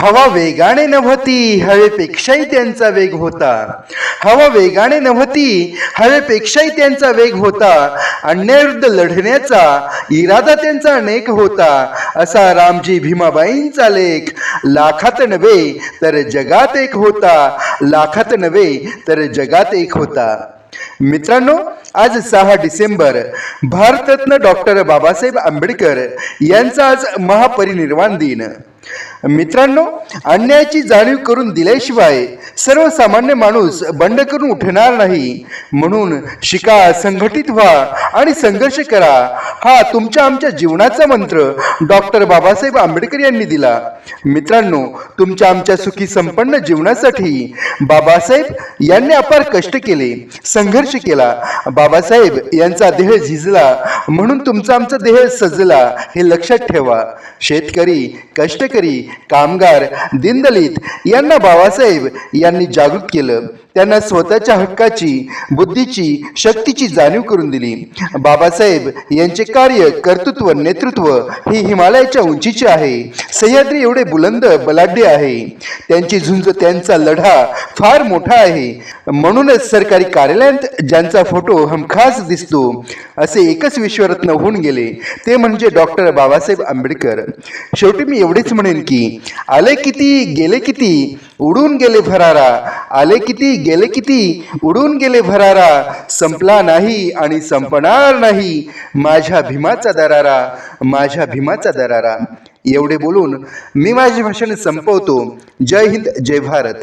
हवा वेगाने नव्हती हवेपेक्षाही त्यांचा वेग होता. हवा वेगाने नव्हती हवेपेक्षाही त्यांचा वेग होता. अन्यायाविरुद्ध लढण्याचा इरादा त्यांचा अनेक होता. असा रामजी भीमाबाईंचा लेख लाखात नव्हे तर जगात एक होता. लाखात नव्हे तर जगात एक होता. मित्रांनो आज सहा डिसेंबर भारतरत्न डॉक्टर बाबासाहेब आंबेडकर यांचा आज महापरिनिर्वाण दिन. मित्रांनो अन्यायाची जाणीव करून दिल्याशिवाय सर्वसामान्य माणूस बंड करून उठणार नाही. म्हणून शिका संघटित व्हा आणि संघर्ष करा. हा तुमच्या आमच्या जीवनाचा मंत्र डॉक्टर बाबासाहेब आंबेडकर यांनी दिला. मित्रांनो तुमच्या आमच्या सुखी संपन्न जीवनासाठी बाबासाहेब यांनी अपार कष्ट केले संघर्ष केला. बाबासाहेब यांचा देह झिजला म्हणून तुमचा आमचा देह सजला हे लक्षात ठेवा. शेतकरी कष्टकरी कामगार दिनदलित यांना बाबासाहेब यांनी जागृत केलं. त्यांना स्वतःच्या हक्काची बुद्धीची शक्तीची जाणीव करून दिली. बाबासाहेब यांचे कार्य कर्तृत्व नेतृत्व ही हिमालयाच्या उंचीचे आहे. सह्याद्री एवढे एवढे बुलंद बलाढ्य आहे. त्यांची झुंज त्यांचा लढा फार मोठा आहे. म्हणूनच सरकारी कार्यालयात ज्यांचा फोटो हमखास दिसतो असे एकच विश्वरत्न होऊन गेले. ते म्हणजे डॉक्टर बाबासाहेब आंबेडकर. शेवटी मी एवढेच म्हणेन की आले किती गेले किती उडून गेले भरारा. आले किती गेले किती उडून गेले भरारा. संपला नाही आणि संपणार नाही माझ्या भीमाचा दरारा माझ्या भीमाचा दरारा. एवढे बोलून मी माझे भाषण संपवतो. जय हिंद जय भारत.